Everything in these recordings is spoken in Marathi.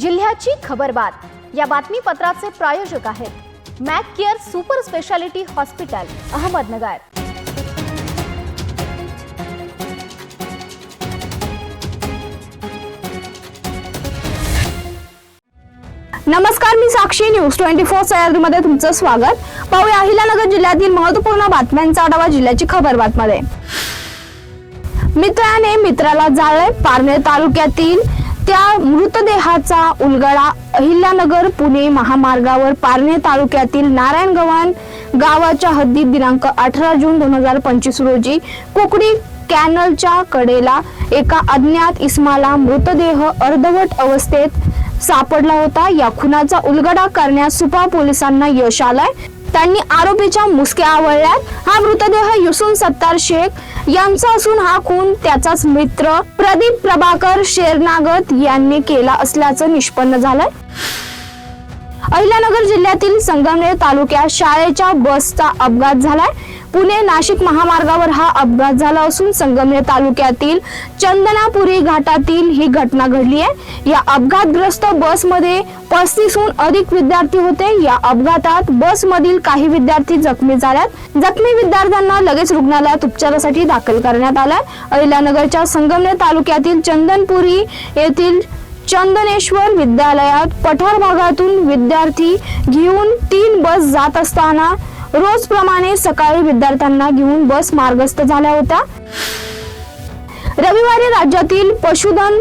जिल्ह्याची खबरबात या बातमीपत्राचे प्रायोजक आहेत Mac care super speciality hospital Ahmednagar. नमस्कार मी साक्षी. न्यूज ट्वेंटी फोर सह्याद्रीमध्ये तुमचं स्वागत. पाहूया अहिलानगर जिल्ह्यातील महत्त्वपूर्ण बातम्यांचा आढावा जिल्ह्याची खबर बातमध्ये. मित्राने मित्राला जाळले पारनेर तालुक्यातील त्या मृतदेहाचा उलगडा अहिल्यानगर पुणे महामार्गावर पारणे तालुक्यातील नारायण गावाच्या हद्दीत दिनांक अठरा जून दोन हजार पंचवीस रोजी कोकणी कॅनलच्या कडेला एका अज्ञात इस्माला मृतदेह अर्धवट अवस्थेत सापडला होता. या खुनाचा उलगडा करण्यास सुपा पोलिसांना यश आलाय. त्यांनी आरोपीच्या मुसक्या आवळल्यात. हा मृतदेह युसुन सत्तार शेख यांचा असून हा खून त्याचाच मित्र प्रदीप प्रभाकर शेरनागत यांनी केला असल्याचं निष्पन्न झालंय. अहिल्यानगर जिल्ह्यातील संगमनेर तालुक्यात शाळेच्या बसचा अपघात झालाय. पुणे नाशिक महामार्गावर हा अपघात झाला असून संगमनेर तालुक्यातील चंदनापुरी घाटातील ही घटना घडली आहे. या अपघातग्रस्त बसमध्ये पस्तीसहून अधिक विद्यार्थी होते. या अपघातात बसमधील काही विद्यार्थी जखमी झाल्यात. जखमी विद्यार्थ्यांना लगेच रुग्णालयात उपचारासाठी दाखल करण्यात आलाय. अहिल्यानगरच्या संगमनेर तालुक्यातील चंदनपुरी येथील चंदनेश्वर विद्यालयात पठार भागातून विद्यार्थी घेऊन तीन बस जात असताना रोजप्रमाणे सकाळी विद्यार्थ्यांना घेऊन बस मार्गस्थ झाल्या होत्या. रविवारी राज्यातील पशुधन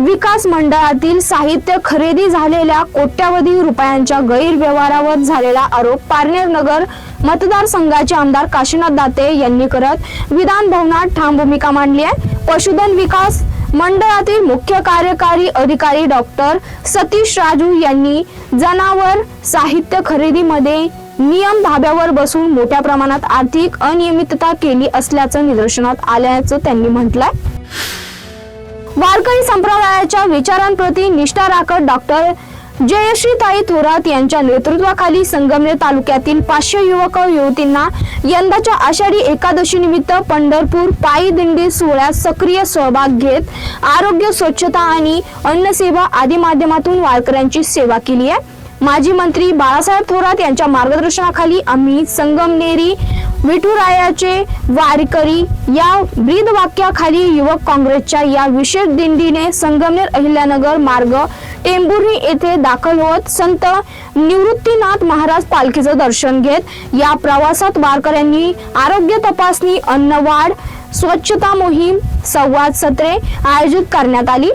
विकास मंडळातील साहित्य खरेदी झालेल्या कोट्यावधी रुपयांच्या गैरव्यवहारावर झालेला आरोप पारनेर नगर मतदारसंघाचे आमदार काशीनाथ दाते यांनी करत विधान भवनात ठाम भूमिका मांडली आहे. पशुधन विकास मंडळातील मुख्य कार्यकारी अधिकारी डॉक्टर सतीश राजू यांनी जनावर साहित्य खरेदीमध्ये नियम धाब्यावर बसून मोठ्या प्रमाणात आर्थिक अनियमितता केली असल्याचं निदर्शनात आल्याचं त्यांनी म्हटलंय. वारकरी संप्रदायाच्या विचारांप्रती निष्ठा राखत डॉक्टर जयश्रीताई थोरात यांच्या नेतृत्वाखाली संगमनेर तालुक्यातील पाचशे युवक युवतींना यंदाच्या आषाढी एकादशी निमित्त पंढरपूर पायी दिंडी सोहळ्यात सक्रिय सहभाग घेत आरोग्य स्वच्छता आणि अन्नसेवा आदी माध्यमातून वारकऱ्यांची सेवा केली आहे. माजी मंत्री बाळासाहेब थोरात यांच्या मार्गदर्शनाखाली आम्ही संगमनेरी विठुरायाचे वारकरी या ब्रीद वाक्याखाली युवक काँग्रेसच्या या विशेष दिंडीने संगमनेर अहिल्यानगर मार्ग टेंभुर्णी येथे दाखल होत संत निवृत्तीनाथ महाराज पालखीचं दर्शन घेत या प्रवासात वारकऱ्यांनी आरोग्य तपासणी अन्नवाढ स्वच्छता मोहीम संवाद सत्रे आयोजित करण्यात आली.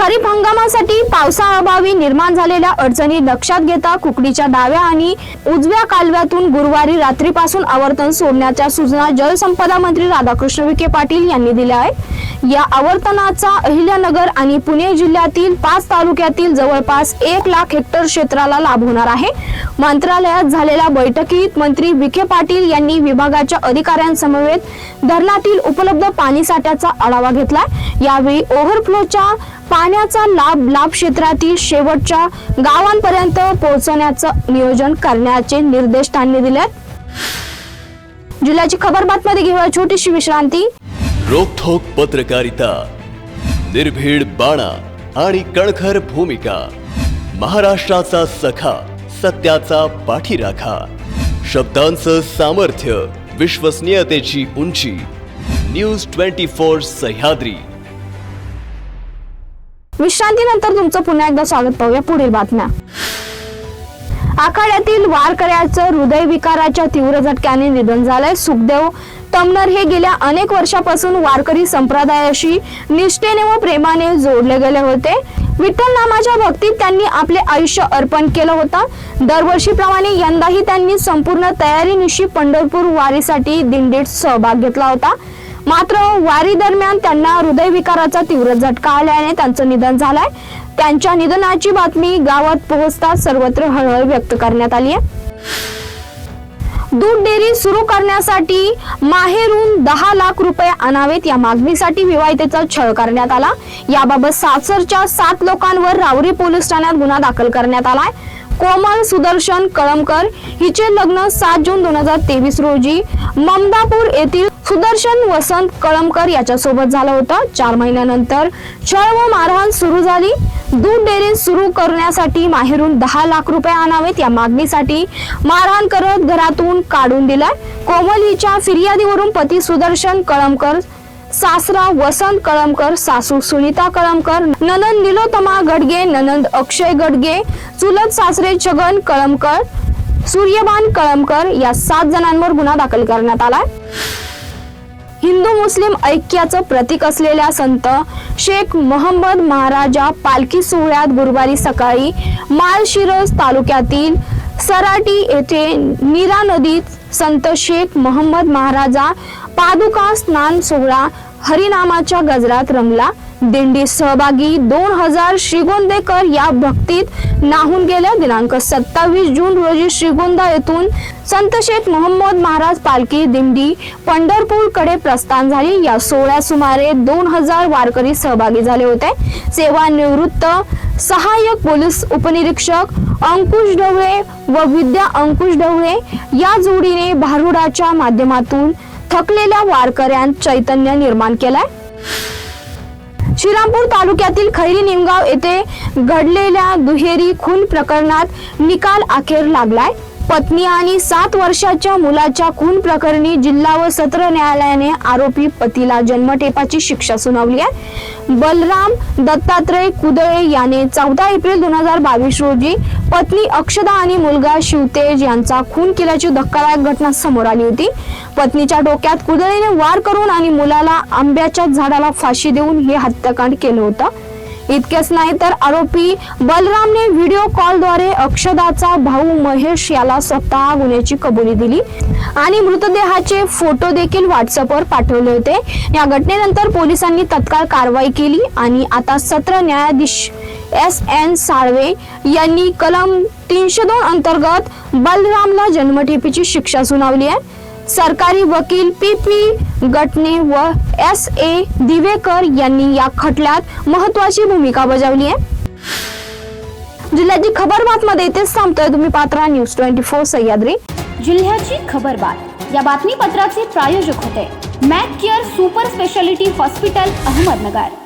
खरीप हंगामासाठी पावसाअभावी निर्माण झालेल्या अडचणी लक्षात घेता कुकडीच्या डाव्या आणि उजव्या कालव्यातून गुरुवारी रात्रीपासून आवर्तन सोडण्याच्या सूचना जलसंपदा मंत्री राधाकृष्ण विखे पाटील यांनी दिल्या आहेत. या आवर्तनाचा अहिल्यानगर आणि पुणे जिल्ह्यातील पाच तालुक्यातील जवळपास एक लाख हेक्टर क्षेत्राला लाभ होणार आहे. मंत्रालयात झालेल्या बैठकीत मंत्री विखे पाटील यांनी विभागाच्या अधिकाऱ्यांसमवेत धरणातील उपलब्ध पाणी साठ्याचा आढावा घेतला यावेळी ओव्हरफ्लोच्या पाण्याचा लाभ लाभ क्षेत्रातील शेवटच्या गावांपर्यंत पोहोचवण्याचं नियोजन करण्याचे निर्देश त्यांनी दिले जिल्ह्याची खबर बातमीमध्ये घेऊया. छोटीशी विश्रांती. रोखोक पत्रकारिता निर्भीड बाणा आणि कणखर भूमिका महाराष्ट्राचा सखा सत्याचा पाठीराखा शब्दांचं सामर्थ्य विश्वसनीयतेची उंची न्यूज ट्वेंटी फोर सह्याद्री. विश्रांतीनंतर तुमचं पुन्हा एकदा स्वागत पाहूया पुढील बातम्या. आखाड्यातील वारकऱ्याचं हृदयविकाराच्या तीव्र झटक्याने निधन झालंय. सुखदेव तमनर हे गेल्या अनेक वर्षापासून वारकरी संप्रदायाशी निष्ठेने व प्रेमाने जोडले गेले होते. विठ्ठल नामाच्या भक्तीत त्यांनी आपले आयुष्य अर्पण केलं होतं. दरवर्षीप्रमाणे यंदाही त्यांनी संपूर्ण तयारीनिशी पंढरपूर वारीसाठी दिंडीत सहभाग घेतला होता. मात्र वारी दरम्यान त्यांना हृदयविकाराचा तीव्र झटका आल्याने त्यांचं निधन झालंय. त्यांच्या निधनाची बातमी गावात पोहोचताच सर्वत्र हळहळ व्यक्त करण्यात आली आहे. दूध डेअरी सुरू करण्यासाठी माहेरून दहा लाख रुपये आणावेत या मागणीसाठी विवाहितेचा छळ करण्यात आला. याबाबत सासरच्या सात लोकांवर रावरी पोलीस ठाण्यात गुन्हा दाखल करण्यात आलाय. कोमल सुदर्शन कळमकर हिचे लग्न सात जून दोन हजार तेवीस रोजी ममदापूर येथील सुदर्शन वसंत कळमकर याच्यासोबत झालं होतं. चार महिन्यानंतर छळ व मारहाण सुरू झाली. दूध डेअरी सुरू करण्यासाठी माहेरून दहा लाख रुपये आणावेत या मागणीसाठी मारहाण करत घरातून काढून दिलाय. कोमल हिच्या फिर्यादीवरून पती सुदर्शन कळमकर सासरा वसंत कळमकर सासू सुनीता कळमकर ननंद निलोतमा गडगे ननंद अक्षय गडगे चुलत सासरे छगन कळमकर सूर्यबान कळमकर या सात जणांवर गुन्हा दाखल करण्यात आलाय. हिंदू मुस्लिम ऐक्याचं प्रतीक असलेल्या संत शेख मोहम्मद महाराजा पालखी सोहळ्यात गुरुवारी सकाळी माळशिरस तालुक्यातील सराटी येथे नीरा नदीत संत शेख मोहम्मद महाराजा पादुका स्नान सोहळा हरिनामाच्या गजरात रंगला. दिंडी सहभागी दोन हजार श्रीगोंदेकर या भक्तीत नाहून गेल्या दिनांक सत्तावीस जून रोजी श्रीगोंदा येथून संत शेख मोहम्मद महाराज पालखी दिंडी पंढरपूरकडे प्रस्थान झाली. या सोहळ्यात सुमारे दोन हजार वारकरी सहभागी झाले होते. सेवानिवृत्त सहाय्यक पोलीस उपनिरीक्षक अंकुश ढवळे व विद्या अंकुश ढवळे या जोडीने भारुडाच्या माध्यमातून थकलेल्या वारकऱ्यांत चैतन्य निर्माण केलाय. श्रीरामपूर तालुक्यातील खैरी निमगाव येथे घडलेल्या दुहेरी खून प्रकरणात निकाल अखेर लागलाय. पत्नी आणि सात वर्षाच्या मुलाच्या खून प्रकरणी जिल्हा व सत्र न्यायालयाने आरोपी पतीला जन्मठेपाची शिक्षा सुनावली आहे. बलराम दत्तात्रय कुदळे याने चौदा एप्रिल दोन हजार बावीस रोजी पत्नी अक्षदा आणि मुलगा शिवतेज यांचा खून केल्याची धक्कादायक घटना समोर आली होती. पत्नीच्या डोक्यात कुदळेने वार करून आणि मुलाला आंब्याच्या झाडाला फाशी देऊन हे हत्याकांड केलं होतं. इतकेच नाही तर आरोपी बलरामने व्हिडिओ कॉलद्वारे अक्षदाचा भाऊ महेश याला स्वतः गुन्ह्याची कबुली दिली. आणि मृतदेहाचे फोटो देखील व्हॉट्सअपवर पाठवले होते. या घटनेनंतर पोलिसांनी तत्काळ कारवाई केली आणि आता सत्र न्यायाधीश एस एन साळवे यांनी कलम तीनशे दोन अंतर्गत बलरामला जन्मठेपीची शिक्षा सुनावली आहे. सरकारी वकील पी पी गटने व एस ए दिवेकर यांनी या खटल्यात महत्वाची भूमिका बजावली आहे. जिल्ह्याची खबर बातमध्ये इथेच थांबतोय. तुम्ही पात्रा न्यूज ट्वेंटी फोर सह्याद्री. जिल्ह्याची खबरबात या बातमीपत्राचे प्रायोजक होते. Mac care super speciality hospital Ahmednagar.